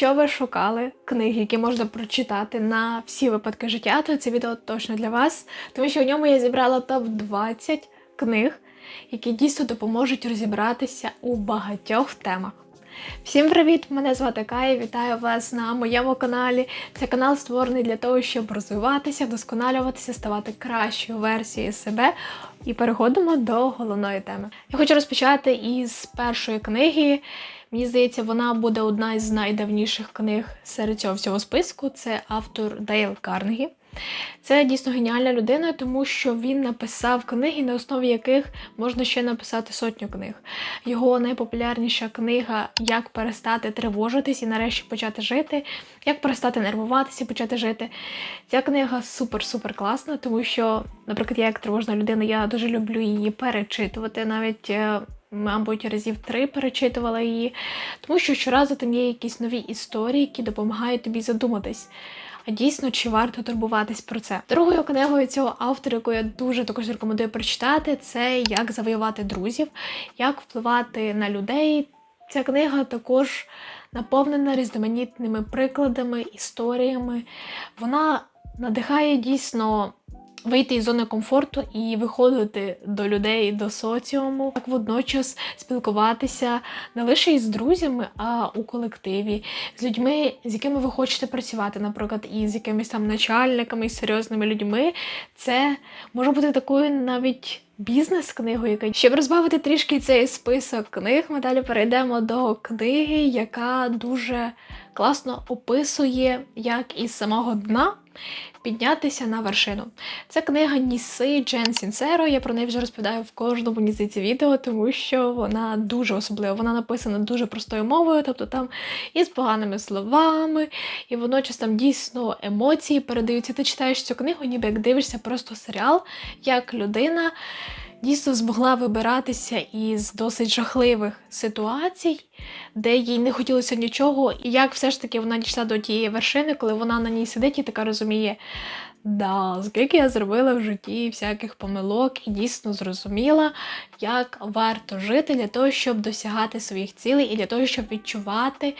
Що ви шукали книги, які можна прочитати на всі випадки життя, то це відео точно для вас, тому що в ньому я зібрала топ 20 книг, які дійсно допоможуть розібратися у багатьох темах. Всім привіт! Мене звати Кая. Вітаю вас на моєму каналі. Це канал створений для того, щоб розвиватися, вдосконалюватися, ставати кращою версією себе. І переходимо до головної теми. Я хочу розпочати із першої книги. Мені здається, вона буде одна із найдавніших книг серед цього всього списку. Це автор Дейл Карнегі. Це дійсно геніальна людина, тому що він написав книги, на основі яких можна ще написати сотню книг. Його найпопулярніша книга Як перестати тривожитись і нарешті почати жити, як перестати нервуватися і почати жити. Ця книга супер-супер класна, тому що, наприклад, я як тривожна людина, я дуже люблю її перечитувати навіть. Мабуть, разів три перечитувала її, тому що щоразу там є якісь нові історії, які допомагають тобі задуматись. А дійсно, чи варто турбуватись про це? Другою книгою цього автора, яку я дуже також рекомендую прочитати, це як завоювати друзів, як впливати на людей. Ця книга також наповнена різноманітними прикладами, історіями. Вона надихає дійсно вийти із зони комфорту і виходити до людей, до соціуму, так водночас спілкуватися не лише із друзями, а у колективі, з людьми, з якими ви хочете працювати, наприклад, із якимись там начальниками, із серйозними людьми. Це може бути такою навіть. Бізнес-книгою, яка щоб розбавити трішки цей список книг, ми далі перейдемо до книги, яка дуже класно описує, як із самого дна піднятися на вершину. Це книга Ніси Джен Сінсеро. Я про неї вже розповідаю в кожному нізиці відео, тому що вона дуже особлива. Вона написана дуже простою мовою, тобто там і з поганими словами, і водночас там дійсно емоції передаються. Ти читаєш цю книгу, ніби як дивишся просто серіал, як людина. Дійсно змогла вибиратися із досить жахливих ситуацій, де їй не хотілося нічого, і як все ж таки вона дійшла до тієї вершини, коли вона на ній сидить і така розуміє, да, скільки я зробила в житті всяких помилок, і дійсно зрозуміла, як варто жити для того, щоб досягати своїх цілей, і для того, щоб відчувати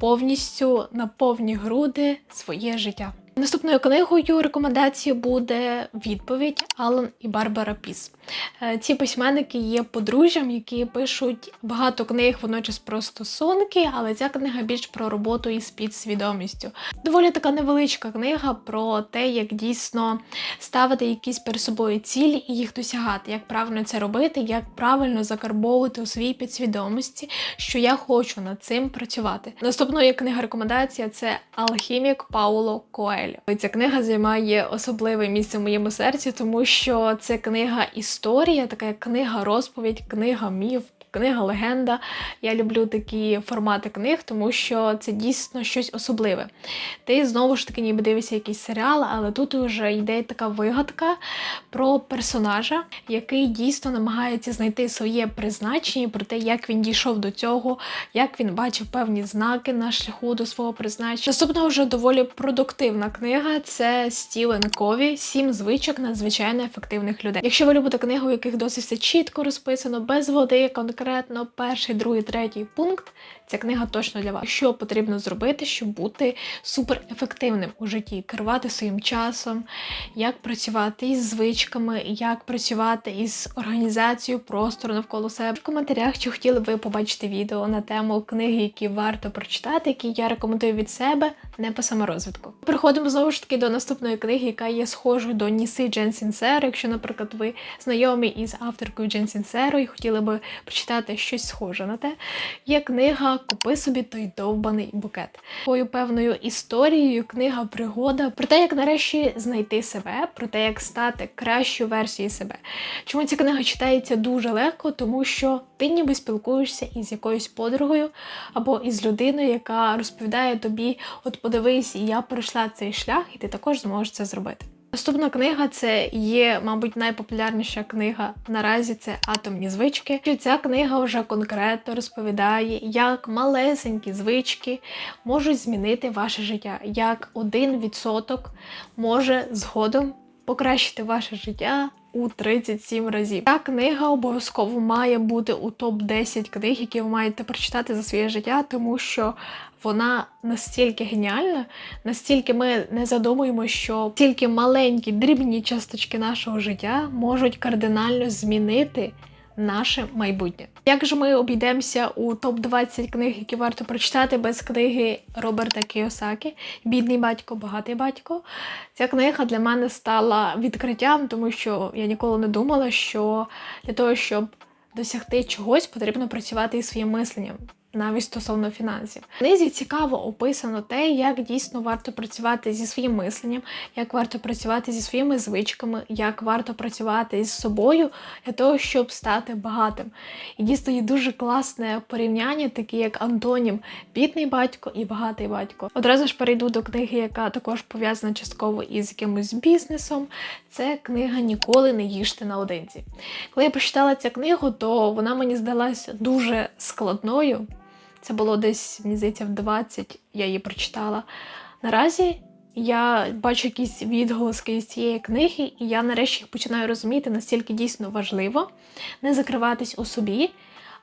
повністю на повні груди своє життя. Наступною книгою рекомендацією буде відповідь Алан і Барбара Піс. Е, Ці письменники є подружжям, які пишуть багато книг водночас про стосунки, але ця книга більш про роботу із підсвідомістю. Доволі така невеличка книга про те, як дійсно ставити якісь перед собою цілі і їх досягати, як правильно це робити, як правильно закарбовувати у своїй підсвідомості, що я хочу над цим працювати. Наступною книга рекомендація це Алхімік Пауло Коель. Ця книга займає особливе місце в моєму серці, тому що це книга історія, така книга розповідь, книга міф. Книга легенда. Я люблю такі формати книг, тому що це дійсно щось особливе. Ти знову ж таки ніби дивишся якийсь серіал, але тут вже йде така вигадка про персонажа, який дійсно намагається знайти своє призначення, про те, як він дійшов до цього, як він бачив певні знаки на шляху до свого призначення. Наступна вже доволі продуктивна книга це Стівен Кові Сім звичок надзвичайно ефективних людей. Якщо ви любите книгу, у яких досить все чітко розписано, без води, конкретно перший, другий, третій пункт. Ця книга точно для вас. Що потрібно зробити, щоб бути суперефективним у житті, керувати своїм часом, як працювати із звичками, як працювати із організацією простору навколо себе. В коментарях, чи хотіли б ви побачити відео на тему книги, які варто прочитати, які я рекомендую від себе, не по саморозвитку. Переходимо знову ж таки до наступної книги, яка є схожою до Ніси Джен Сінсеро. Якщо, наприклад, ви знайомі із авторкою Джен Сінсеро і хотіли би прочитати щось схоже на те, є книга Купи собі той довбаний букет. Такою певною історією книга пригода про те, як нарешті знайти себе, про те, як стати кращою версією себе. Чому ця книга читається дуже легко, тому що ти ніби спілкуєшся із якоюсь подругою або із людиною, яка розповідає тобі: от подивись, я пройшла цей шлях, і ти також зможеш це зробити. Наступна книга це є, мабуть, найпопулярніша книга наразі це атомні звички. Ця книга вже конкретно розповідає, як малесенькі звички можуть змінити ваше життя, як один відсоток може згодом покращити ваше життя у 37 разів. Ця книга обов'язково має бути у топ-10 книг, які ви маєте прочитати за своє життя, тому що вона настільки геніальна, настільки ми не задумуємо, що тільки маленькі дрібні часточки нашого життя можуть кардинально змінити наше майбутнє. Як же ми обійдемося у топ-20 книг, які варто прочитати без книги Роберта Кіосакі Бідний батько, багатий батько? Ця книга для мене стала відкриттям, тому що я ніколи не думала, що для того, щоб досягти чогось, потрібно працювати із своїм мисленням навіть стосовно фінансів. В книзі цікаво описано те, як дійсно варто працювати зі своїм мисленням, як варто працювати зі своїми звичками, як варто працювати з собою для того, щоб стати багатим. І дійсно є дуже класне порівняння, таке як Антонім, бідний батько і багатий батько. Одразу ж перейду до книги, яка також пов'язана частково із якимось бізнесом. Це книга Ніколи не їжте наодинці. Коли я прочитала цю книгу, то вона мені здалася дуже складною. Це було десь, мені здається, в 20 я її прочитала. Наразі я бачу якісь відголоски з цієї книги, і я нарешті їх починаю розуміти, настільки дійсно важливо не закриватись у собі,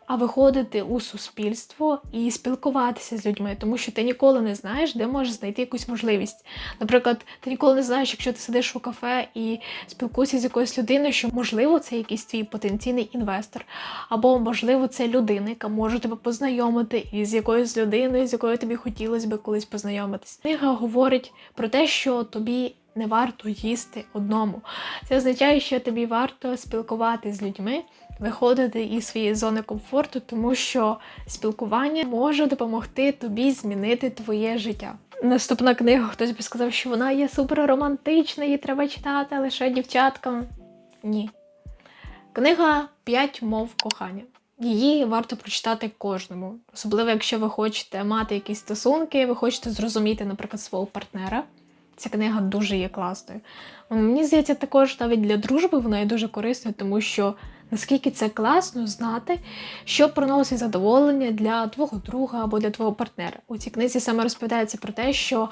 а виходити у суспільство і спілкуватися з людьми, тому що ти ніколи не знаєш, де можеш знайти якусь можливість. Наприклад, ти ніколи не знаєш, якщо ти сидиш у кафе і спілкуєшся з якоюсь людиною, що можливо це якийсь твій потенційний інвестор, або можливо це людина, яка може тебе познайомити із якоюсь людиною, з якою тобі хотілося би колись познайомитись. Книга говорить про те, що тобі. Не варто їсти одному. Це означає, що тобі варто спілкуватися з людьми, виходити із своєї зони комфорту, тому що спілкування може допомогти тобі змінити твоє життя. Наступна книга, хтось би сказав, що вона є супер романтична, її треба читати лише дівчаткам. Ні. Книга П'ять мов кохання. Її варто прочитати кожному, особливо, якщо ви хочете мати якісь стосунки, ви хочете зрозуміти, наприклад, свого партнера. Ця книга дуже є класною. Мені здається, також навіть для дружби вона є дуже корисною, тому що наскільки це класно знати, що приносить задоволення для твого друга або для твого партнера. У цій книзі саме розповідається про те, що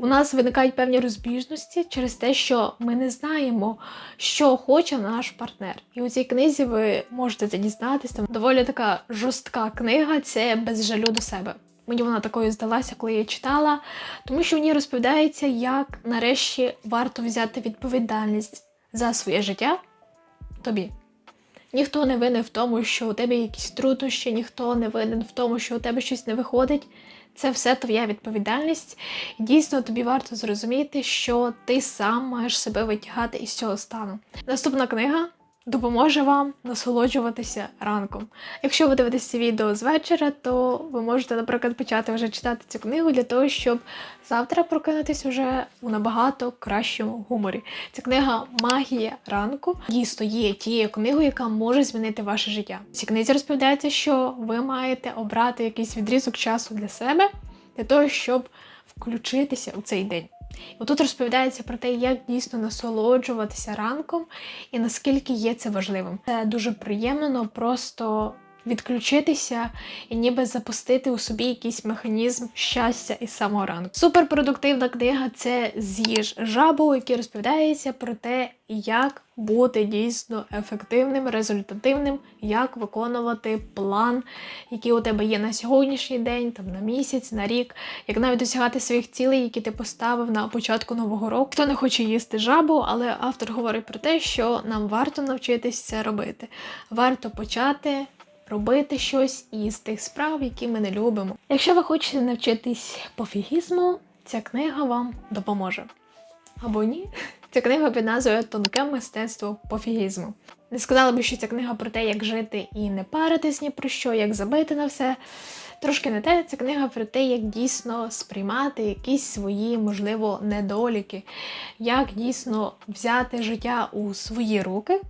у нас виникають певні розбіжності через те, що ми не знаємо, що хоче наш партнер. І у цій книзі ви можете це дізнатися. Там доволі така жорстка книга це без жалю до себе. Мені вона такою здалася, коли я читала, тому що в ній розповідається, як нарешті варто взяти відповідальність за своє життя тобі. Ніхто не винен в тому, що у тебе якісь труднощі, ніхто не винен в тому, що у тебе щось не виходить. Це все твоя відповідальність. Дійсно тобі варто зрозуміти, що ти сам маєш себе витягати із цього стану. Наступна книга допоможе вам насолоджуватися ранком. Якщо ви дивитесь це відео з вечора, то ви можете, наприклад, почати вже читати цю книгу для того, щоб завтра прокинутися вже у набагато кращому гуморі. Ця книга Магія ранку дійсно є тією книгою, яка може змінити ваше життя. В цій книзі розповідається, що ви маєте обрати якийсь відрізок часу для себе, для того, щоб включитися у цей день. І тут розповідається про те, як дійсно насолоджуватися ранком і наскільки є це важливим. Це дуже приємно, просто відключитися і ніби запустити у собі якийсь механізм щастя із самого ранку. Суперпродуктивна книга це з'їж жабу, який розповідається про те, як бути дійсно ефективним, результативним, як виконувати план, який у тебе є на сьогоднішній день, там на місяць, на рік, як навіть досягати своїх цілей, які ти поставив на початку нового року. Хто не хоче їсти жабу, але автор говорить про те, що нам варто навчитися це робити. Варто почати робити щось із тих справ, які ми не любимо. Якщо ви хочете навчитись пофігізму, ця книга вам допоможе. Або ні. Ця книга під назвою Тонке мистецтво пофігізму. Не сказала би, що ця книга про те, як жити і не паритись ні про що, як забити на все. Трошки не те, ця книга про те, як дійсно сприймати якісь свої, можливо, недоліки, як дійсно взяти життя у свої руки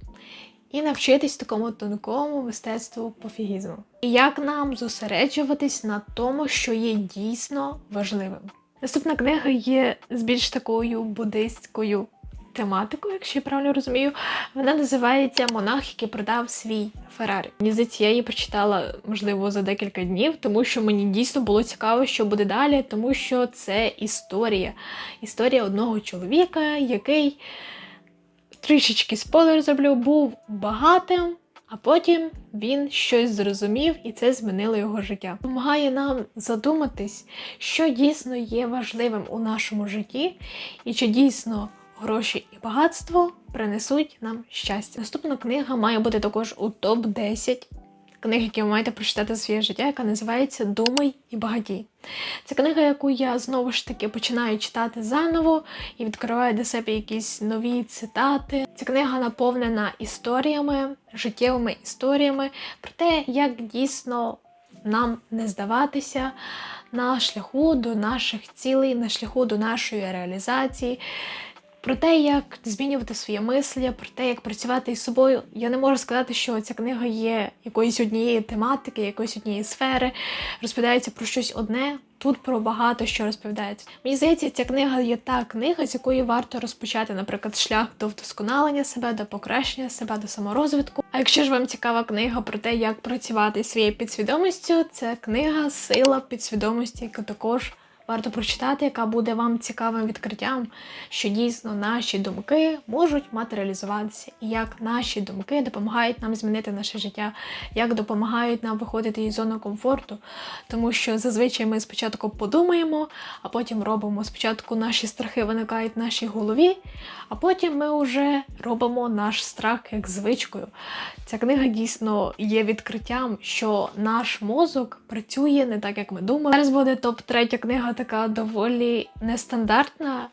і навчитись такому тонкому мистецтву пофігізму. І як нам зосереджуватись на тому, що є дійсно важливим. Наступна книга є з більш такою буддистською тематикою, якщо я правильно розумію. Вона називається Монах, який продав свій Феррарі. Мені здається, я її прочитала, можливо, за декілька днів, тому що мені дійсно було цікаво, що буде далі, тому що це історія. Історія одного чоловіка, який трішечки спойлер зроблю, був багатим, а потім він щось зрозумів, і це змінило його життя. Помагає нам задуматись, що дійсно є важливим у нашому житті, і чи дійсно гроші і багатство принесуть нам щастя. Наступна книга має бути також у топ 10 книг, які ви маєте прочитати своє життя, яка називається Думай і багатій. Це книга, яку я знову ж таки починаю читати заново і відкриваю для себе якісь нові цитати. Ця книга наповнена історіями, життєвими історіями про те, як дійсно нам не здаватися на шляху до наших цілей, на шляху до нашої реалізації. Про те, як змінювати своє мислення, про те, як працювати із собою. Я не можу сказати, що ця книга є якоїсь однієї тематики, якоїсь однієї сфери, розповідається про щось одне. Тут про багато що розповідається. Мені здається, ця книга є та книга, з якої варто розпочати, наприклад, шлях до вдосконалення себе, до покращення себе, до саморозвитку. А якщо ж вам цікава книга про те, як працювати своєю підсвідомістю, це книга Сила підсвідомості, яку також варто прочитати, яка буде вам цікавим відкриттям, що дійсно наші думки можуть матеріалізуватися, і як наші думки допомагають нам змінити наше життя, як допомагають нам виходити із зони комфорту. Тому що зазвичай ми спочатку подумаємо, а потім робимо. Спочатку наші страхи виникають в нашій голові, а потім ми вже робимо наш страх як звичкою. Ця книга дійсно є відкриттям, що наш мозок працює не так, як ми думали. Зараз буде топ-третя книга, така доволі нестандартна.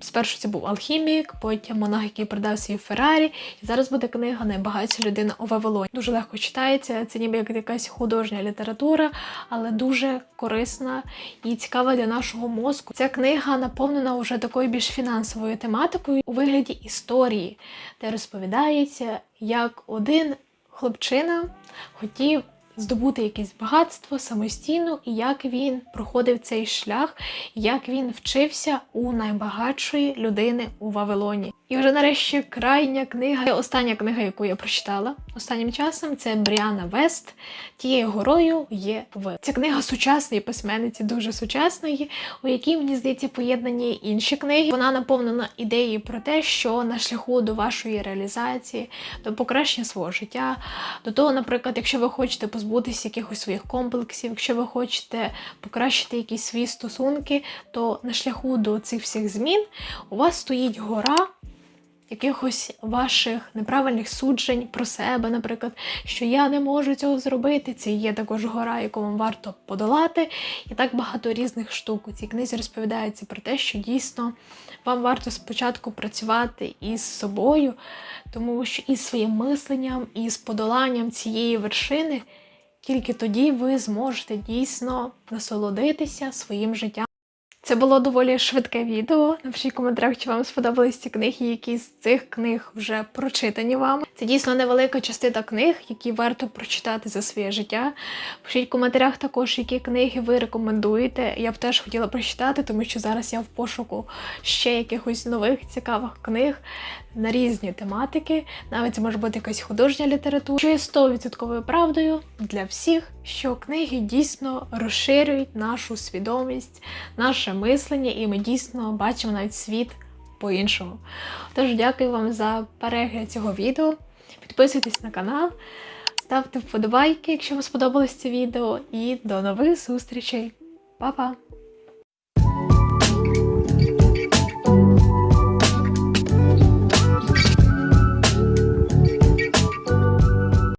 Спершу це був алхімік, потім монах, який продав свій Феррарі. І зараз буде книга Найбагатша людина у Вавилоні. Дуже легко читається, це ніби як якась художня література, але дуже корисна і цікава для нашого мозку. Ця книга наповнена вже такою більш фінансовою тематикою у вигляді історії, де розповідається, як один хлопчина хотів здобути якесь багатство самостійно, і як він проходив цей шлях, як він вчився у найбагатшої людини у Вавилоні. І вже нарешті крайня книга, остання книга, яку я прочитала останнім часом, це Бріана Вест. Тією горою є ви. Ця книга сучасної письменниці, дуже сучасної, у якій, мені здається, поєднані інші книги. Вона наповнена ідеєю про те, що на шляху до вашої реалізації, до покращення свого життя, до того, наприклад, якщо ви хочете позбутися якихось своїх комплексів, якщо ви хочете покращити якісь свої стосунки, то на шляху до цих всіх змін у вас стоїть гора. Якихось ваших неправильних суджень про себе, наприклад, що я не можу цього зробити. Це є також гора, яку вам варто подолати. І так багато різних штук. У цій книзі розповідається про те, що дійсно вам варто спочатку працювати із собою, тому що із своїм мисленням, і з подоланням цієї вершини, тільки тоді ви зможете дійсно насолодитися своїм життям. Це було доволі швидке відео. Напишіть коментарях, чи вам сподобались ці книги, які з цих книг вже прочитані вам. Це дійсно невелика частина книг, які варто прочитати за своє життя. Пишіть в коментарях також, які книги ви рекомендуєте. Я б теж хотіла прочитати, тому що зараз я в пошуку ще якихось нових цікавих книг на різні тематики. Навіть це може бути якась художня література. Що є 100% правдою для всіх, що книги дійсно розширюють нашу свідомість, наше мислення, і ми дійсно бачимо навіть світ по-іншому. Тож дякую вам за перегляд цього відео. Підписуйтесь на канал, ставте вподобайки, якщо вам сподобалось це відео, і до нових зустрічей. Па-па!